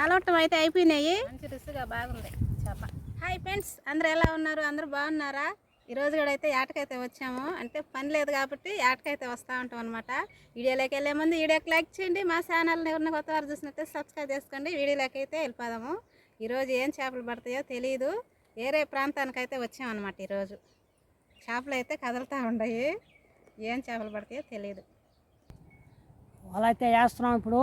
కాలవటం అయితే అయిపోయినాయి. మంచి రుచిగా బాగుంది. చేప. హాయ్ ఫ్రెండ్స్ అందరూ ఎలా ఉన్నారు? అందరూ బాగున్నారా? ఈరోజు కూడా అయితే ఏటకైతే వచ్చాము. అంటే పని లేదు కాబట్టి ఏటకైతే వస్తూ ఉంటాం అనమాట వీడియోలోకి వెళ్ళే ముందు వీడియోకి లైక్ చేయండి. మా ఛానల్ని ఎవరిని కొత్త వారు చూసినట్టే సబ్స్క్రైబ్ చేసుకోండి. వీడియోలోకి అయితే వెళ్ళిపోదాము. ఈరోజు ఏం చేపలు పడతాయో తెలియదు వేరే ప్రాంతానికి అయితే వచ్చామన్నమాట ఈరోజు చేపలు అయితే కదులుతూ ఉన్నాయి. ఏం చేపలు పడతాయో తెలియదు అయితే వేస్తున్నాం ఇప్పుడు.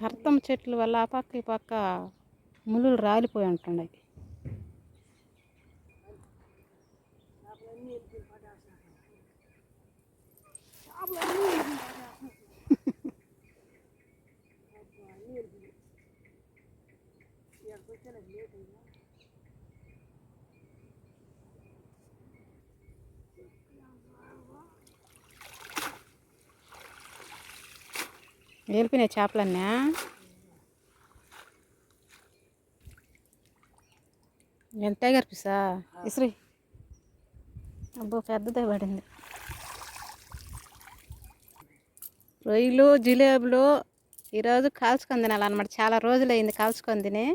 అర్థం చెట్ల వల్ల ఆ పక్క ఈ పక్క ముళ్ళు రాలిపోయి ఉంటున్నాయి. వెళ్ళిపోయినాయి చేపలన్నా? ఎంత టైగర్ పీసా? ఇసురి. అబ్బో పెద్దదే పడింది. రొయ్యలు జిలేబులు ఈరోజు కాల్చుకొని తినాలన్నమాట. చాలా రోజులు అయింది కాల్చుకొని తిని.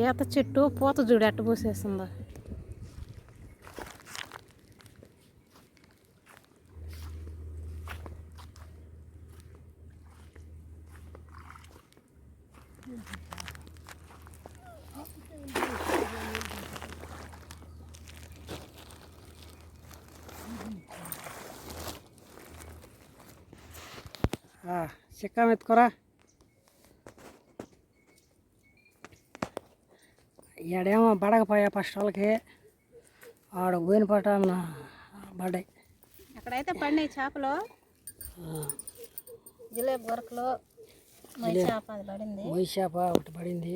ఈత చెట్టు పూత చూడు ఎట్ట పూసేస్తుందో చిక్కం ఎత్తుకోరా ఈడేమో బడకపోయా ఫస్ట్ వాళ్ళకి ఆడ పోయిన పట్ట పడ్డాయి. అక్కడైతే పడినాయి చేపలు జిలేబీ గొరకలు చేప పడింది. మొయ్యి చేప ఒకటి పడింది.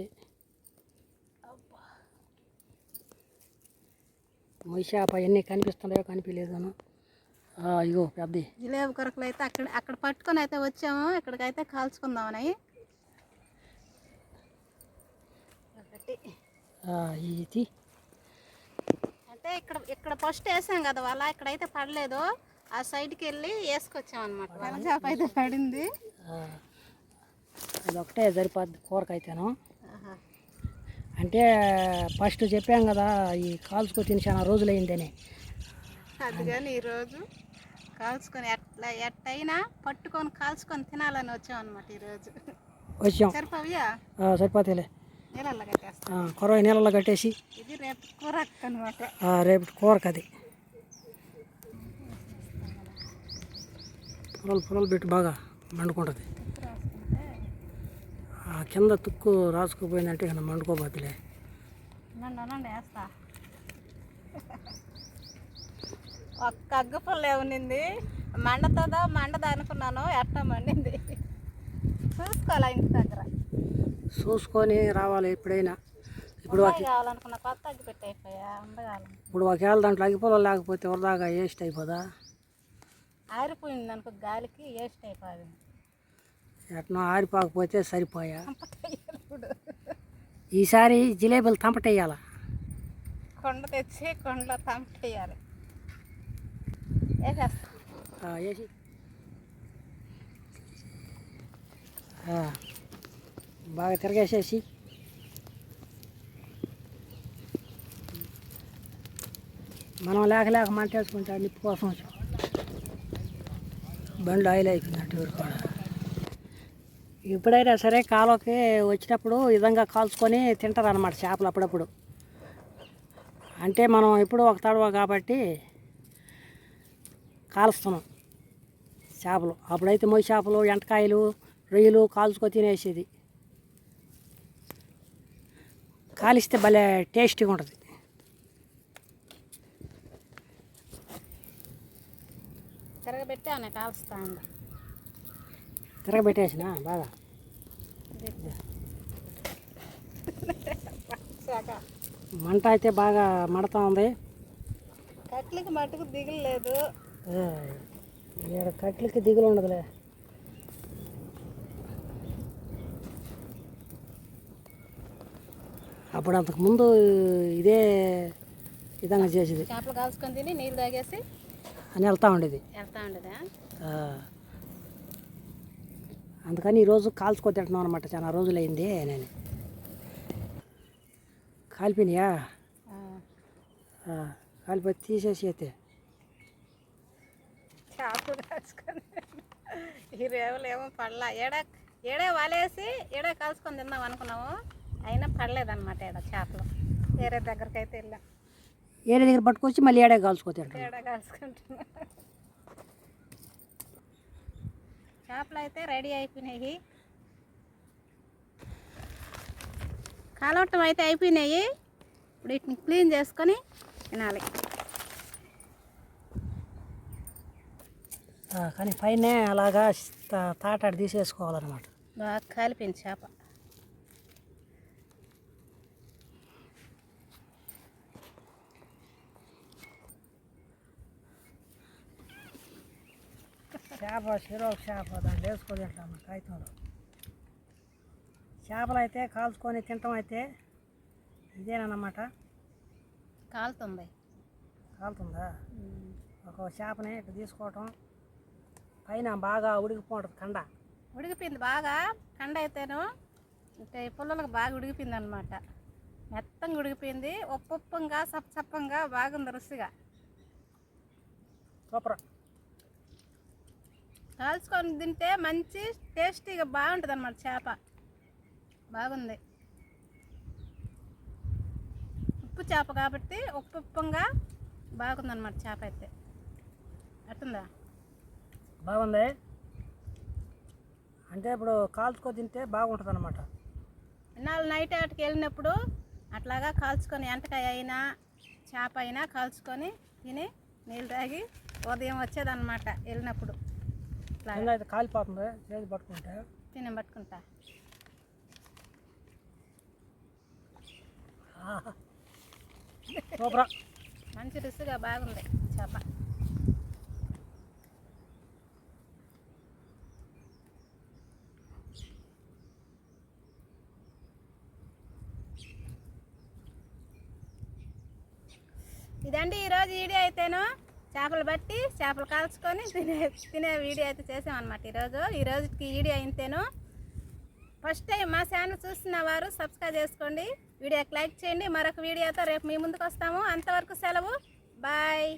మొయ్యి చేప ఎన్ని కనిపిస్తున్నాయో కనిపించలేదు ఇగో పెద్దది. జిలేబీ గొరకలు అయితే అక్కడ అక్కడ పట్టుకొని అయితే వచ్చాము ఇక్కడికైతే కాల్చుకుందామని ఒకటి. ఇది. అంటే ఇక్కడ ఇక్కడ ఫస్ట్ వేసాం కదా వాళ్ళ ఇక్కడైతే పడలేదు. ఆ సైడ్కి వెళ్ళి వేసుకొచ్చాం అనమాట వాళ్ళ చేప అయితే పడింది. ఆ, ఇది ఒకటే సరిపోద్ది కూరకైతేను. ఆహా. అంటే ఫస్ట్ చెప్పాం కదా ఈ కాల్చుకో తిని చాలా రోజులైందని. అందుకని ఈరోజు కాల్చుకొని ఎట్లా ఎట్టయినా పట్టుకొని కాల్చుకొని తినాలని వచ్చాం అనమాట ఈరోజు వచ్చాం. సరిపోయా ఆ, సరిపోతేలే కొరవ నీళ్ళలో కట్టేసి ఇది రేపు కూరకు అది పొరలు పొరలు పెట్టి బాగా మండుకుంటుంది. ఆ కింద తుక్కు రాసుకుపోయిందంటే ఇక మండుకోబోతులే. ఒక్క అగ్గు పుల్ల ఉన్నింది మండతుందో? మండదా అనుకున్నాను ఎట్ట మండింది? చూసుకోవాలి ఇంటి దగ్గర. చూసుకొని రావాలి ఎప్పుడైనా. ఇప్పుడు ఇప్పుడు ఒకవేళ దాంట్లో అగిపోలో లేకపోతే వరదాగా వేస్ట్ అయిపోదా? ఆరిపోయింది అనుకో గాలికి వేస్ట్ అయిపోయింది ఎట్నో ఆరిపోకపోతే సరిపోయా. ఈసారి జిలేబీలు తంపటేయాల? కొండ తెచ్చి కొండలో తంపేయాలి వేసేస్తా వేసి బాగా తిరగేసేసి. మనం లేక లేక మంటేసుకుంటా నిప్పు కోసం బండ్లు ఆయిల్ అయిపోయిందంటే ఊరు కూడా. ఎప్పుడైనా సరే కాలువకి వచ్చినప్పుడు విధంగా కాల్చుకొని తింటారు అనమాట చేపలు అప్పుడప్పుడు. అంటే మనం ఎప్పుడూ ఒక తడవ కాబట్టి కాలుస్తున్నాం చేపలు. అప్పుడైతే మొయ్యి చేపలు ఎంటకాయలు రొయ్యలు కాల్చుకొని తినేసేది. కాలిస్తే భలే టేస్టీగా ఉంటుంది. తిరగబెట్టి ఆమె కాలుస్తా తిరగబెట్టేసిన? బాగా? మంట అయితే బాగా మడతా ఉంది. కట్లకి మట్టుకు దిగులేదు ఏ, ఈడ కట్లకి దిగులు ఉండదులే. అప్పుడు అంతకు ముందు ఇదే విధంగా చేసేది. చేపలు కాల్చుకొని తిని నీళ్ళు తాగేసి అని వెళ్తా ఉండేది. వెళ్తా ఉండదా. అందుకని ఈరోజు కాల్చుకొని తింటున్నాం అనమాట చాలా రోజులైంది నేను కాలిపోయినాయా? కాలిపోయి తీసేసి అయితే. చేపలు కాల్చుకొని ఈ రేవులు ఏమో పడలా. ఏడ ఏడే వలేసి ఏడే కాల్చుకొని తిందాం అనుకున్నాము అయినా పడలేదన్నమాట ఏడ చేపలు. వేరే దగ్గరికి అయితే వెళ్ళాం. ఏరే దగ్గర పట్టుకొచ్చి మళ్ళీ ఏడే కాల్చుకుంటున్నాం. చేపలు అయితే రెడీ అయిపోయినాయి. కాలవటం అయితే అయిపోయినాయి. ఇప్పుడు వీటిని క్లీన్ చేసుకొని తినాలి. కానీ పైన అలాగా తాటాడు తీసేసుకోవాలన్నమాట. బాగా కాలిపోయింది చేప. చేప చెరో చేప దాంట్లో వేసుకొని తింటాం కాగితంలో చేపలు అయితే కాల్చుకొని తింటాం అయితే ఇదేనన్నమాట. కాలుతుంది. కాలుతుందా? ఒక చేపని ఇట్లా తీసుకోవటం పైన బాగా ఉడికిపోతుంది కండ. ఉడికిపోయింది బాగా కండ అయితేను అంటే పుల్లలకు బాగా ఉడికిపోయింది అనమాట మెత్తంగా ఉడికిపోయింది ఉప్పుప్పంగా సప్పసప్పంగా బాగుంది రుచిగా. సూపర్. కాల్చుకొని తింటే మంచి టేస్టీగా బాగుంటుంది అనమాట చేప. బాగుంది. ఉప్పు చేప కాబట్టి ఉప్పు ఉప్పంగా బాగుందన్నమాట చేప అయితే. అట్టుందా బాగుంది. అంటే ఇప్పుడు కాల్చుకొని తింటే బాగుంటుంది అనమాట ఇన్నాళ్ళు నైట్ ఆటకి వెళ్ళినప్పుడు అట్లాగా కాల్చుకొని ఎంటకాయ అయినా చేప అయినా కాల్చుకొని తిని నీళ్ళు తాగి ఉదయం వచ్చేదన్నమాట వెళ్ళినప్పుడు. ఇట్లా అయితే కాలిపోతుంది చేతి పట్టుకుంటే. తిని పట్టుకుంటా. సూపర్. మంచి రుచిగా బాగుంది చేప. ఇదండి ఈరోజు వీడియో అయితేను. చేపలు బట్టి చేపలు కాల్చుకొని తినే తినే వీడియో అయితే చేసామన్నమాట ఈరోజు. ఈ రోజుకి వీడియో అయితేను ఫస్ట్ టైం మా ఛానల్ చూస్తున్న వారు సబ్స్క్రైబ్ చేసుకోండి. వీడియోకి లైక్ చేయండి. మరొక వీడియోతో రేపు మీ ముందుకు వస్తాము. అంతవరకు సెలవు. బాయ్